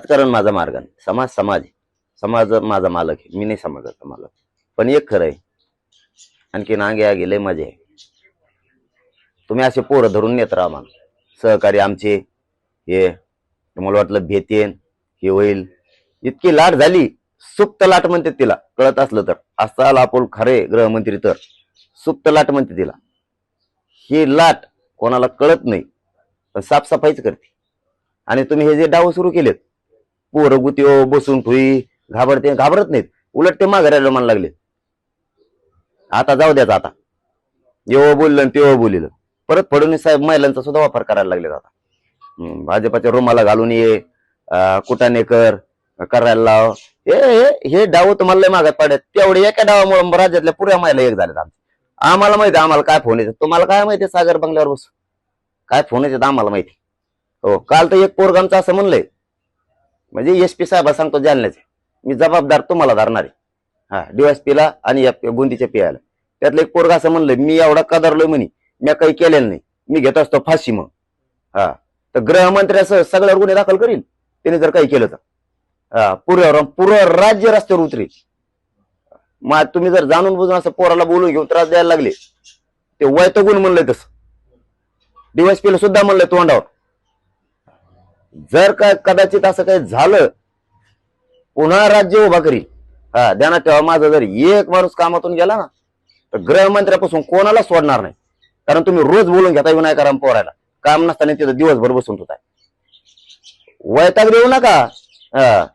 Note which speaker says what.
Speaker 1: राजकारण माझा मार्ग नाही. समाज समाज समाज माझा मालक आहे. मी नाही समाजाचा मालक. पण एक खरं आहे. आणखी नांगे या गेले मजा आहे. तुम्ही असे पोरं धरून नेत राहा आम्हाला सहकारी आमचे हे तुम्हाला वाटलं भेतेन हे होईल. इतकी लाट झाली. सुप्त लाट म्हणते तिला. कळत असलं तर. असाल आपण खरे गृहमंत्री तर. सुप्त लाट म्हणते तिला. ही लाट कोणाला कळत नाही. पण साफसफाईच करते. आणि तुम्ही हे जे डाव सुरू केलेत पोरं गुतीओ बसून ठुई घाबरते घाबरत नाहीत. उलट ते माघारायला म्हणायला लागले आता जाऊ द्याच आता. येवो बोललं आणि तेव्हा बोलिलं. परत फडणवीस साहेब महिलांचा सुद्धा वापर करायला लागले आता. भाजपाच्या रुमाला घालून ये कुटाने कर करायला लाव. हे हे- हे डाव तुम्हाला लय मागात पडत तेवढे एका डावामुळे राज्यातल्या पुऱ्या महिला एक झाल्यात आमच्या. आम्हाला माहिती आहे आम्हाला काय फोन येतात. तुम्हाला काय माहिती सागर बंगल्यावर बस काय फोन येतात आम्हाला माहिती? हो काल तर एक पोरगामचं असं म्हणलंय म्हणजे एस पी साहेब सांगतो जालन्याचे. मी जबाबदार तुम्हाला धरणार आहे. हा डीवायसपीला ला आणि गोंदीच्या पियाला त्यातलं एक पोरगा असं म्हणलं मी एवढा कदरलोय म्हणे मी काही केलेलं नाही. मी घेत असतो फाशी मग हा तर गृहमंत्री असं सगळ्यावर गुन्हे दाखल करील त्याने जर काही केलं तर. हा पुऱ्यावर पुरं राज्य रस्त्यावर उतरेल. मग तुम्ही जर जाणून बुजून असं पोराला बोलून घेऊन त्रास द्यायला लागले ते वैतगुण म्हणलंय तसं. डीवायसपीला ला सुद्धा म्हणलंय तोंडावर. जर काय कदाचित असं काही झालं पुन्हा राज्य उभा करील. हा ध्यानात ठेवा माझा जर एक माणूस कामातून गेला ना तर गृहमंत्र्यापासून कोणाला सोडणार नाही. कारण तुम्ही रोज बोलून घेता विनायकाराम पोरायला. काम नसताना तिथं दिवसभर बसून होताय. वैताग देऊ नका. हा.